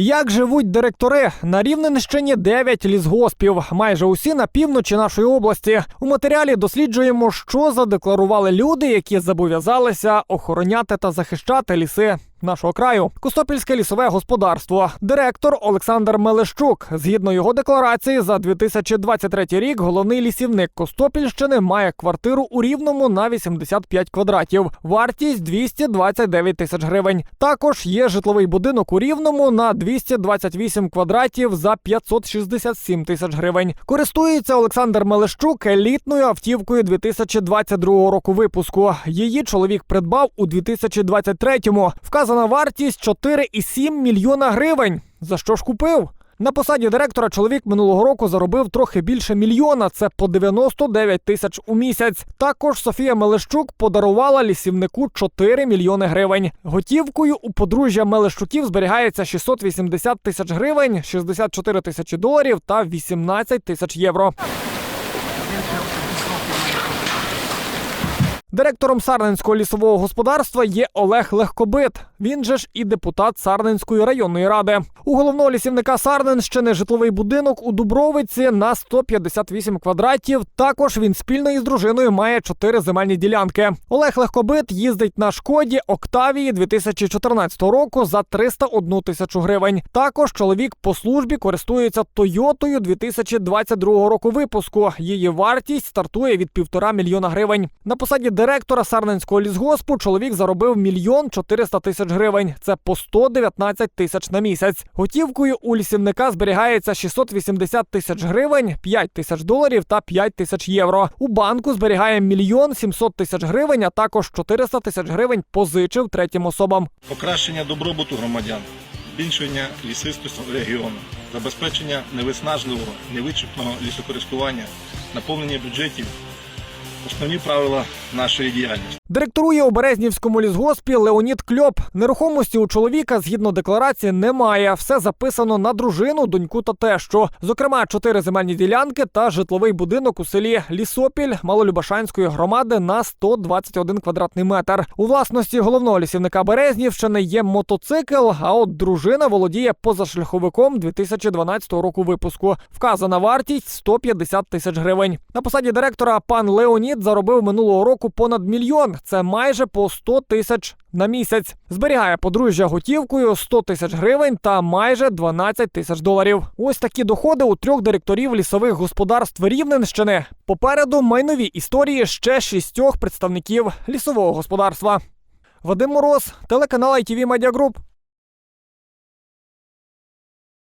Як живуть директори? На Рівненщині 9 лісгоспів, майже усі на півночі нашої області. У матеріалі досліджуємо, що задекларували люди, які зобов'язалися охороняти та захищати ліси. Нашого краю Костопільське лісове господарство. Директор Олександр Мелещук. Згідно його декларації, за 2023 рік головний лісівник Костопільщини має квартиру у Рівному на 85 квадратів. Вартість 229 тисяч гривень. Також є житловий будинок у Рівному на 228 квадратів за 567 тисяч гривень. Користується Олександр Мелещук елітною автівкою 2022 року випуску. Її чоловік придбав у 2023-му. Вказана вартість 4,7 мільйона гривень. За що ж купив? На посаді директора чоловік минулого року заробив трохи більше мільйона. Це по 99 тисяч у місяць. Також Софія Мелещук подарувала лісівнику 4 мільйони гривень. Готівкою у подружжя Мелещуків зберігається 680 тисяч гривень, 64 тисячі доларів та 18 тисяч євро. Директором Сарненського лісового господарства є Олег Легкобит. Він же ж і депутат Сарненської районної ради. У головного лісівника Сарненщини житловий будинок у Дубровиці на 158 квадратів. Також він спільно із дружиною має чотири земельні ділянки. Олег Легкобит їздить на шкоді Октавії 2014 року за 301 тисячу гривень. Також чоловік по службі користується Тойотою 2022 року випуску. Її вартість стартує від півтора мільйона гривень. На посаді директора Сарненського лісгоспу чоловік заробив мільйон 400 тисяч гривень. Це по 119 тисяч на місяць. Готівкою у лісівника зберігається 680 тисяч гривень, 5 тисяч доларів та 5 тисяч євро. У банку зберігає мільйон 700 тисяч гривень, а також 400 тисяч гривень позичив третім особам. покращення добробуту громадян, збільшення лісистості регіону, забезпечення невиснажливого, невичерпного лісокористування, наповнення бюджетів основні правила нашої діяльності. Директорує у Березнівському лісгоспі Леонід Кльоп. Нерухомості у чоловіка згідно декларації немає. Все записано на дружину, доньку та тещу. Зокрема, чотири земельні ділянки та житловий будинок у селі Лісопіль Малолюбашанської громади на 121 квадратний метр. У власності головного лісівника Березнівщини є мотоцикл. А от дружина володіє позашляховиком 2012 року випуску. Вказана вартість 150 тисяч гривень. На посаді директора пан Леонід заробив минулого року понад мільйон. Це майже по 100 тисяч на місяць. Зберігає подружжя готівкою 100 тисяч гривень та майже 12 тисяч доларів. Ось такі доходи у трьох директорів лісових господарств Рівненщини. Попереду майнові історії ще шістьох представників лісового господарства. Вадим Мороз, телеканал ITV Media Group.